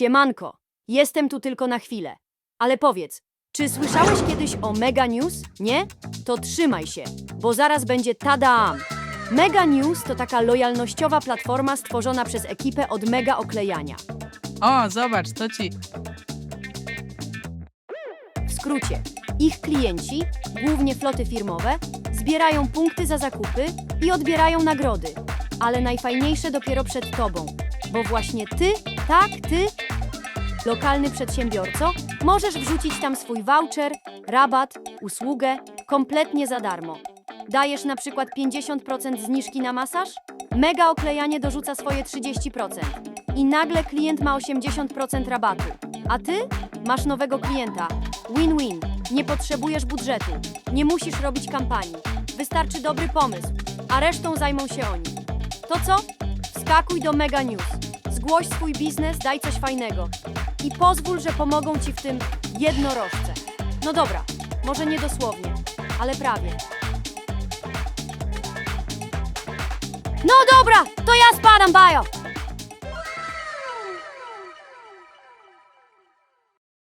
Siemanko, jestem tu tylko na chwilę. Ale powiedz, czy słyszałeś kiedyś o Mega News? Nie? To trzymaj się, bo zaraz będzie tadam! Mega News to taka lojalnościowa platforma stworzona przez ekipę od Mega Oklejania. O, zobacz, to ci. W skrócie, ich klienci, głównie floty firmowe, zbierają punkty za zakupy i odbierają nagrody. Ale najfajniejsze dopiero przed tobą, bo właśnie ty, tak, ty, lokalny przedsiębiorco, możesz wrzucić tam swój voucher, rabat, usługę kompletnie za darmo. Dajesz na przykład 50% zniżki na masaż? Mega oklejanie dorzuca swoje 30%. I nagle klient ma 80% rabatu. A ty masz nowego klienta. Win-win. Nie potrzebujesz budżetu. Nie musisz robić kampanii. Wystarczy dobry pomysł, a resztą zajmą się oni. To co? Wskakuj do Mega News. Zgłoś swój biznes, daj coś fajnego. I pozwól, że pomogą ci w tym jednorożce. No dobra, może nie dosłownie, ale prawie. No dobra, to ja spadam, bajo!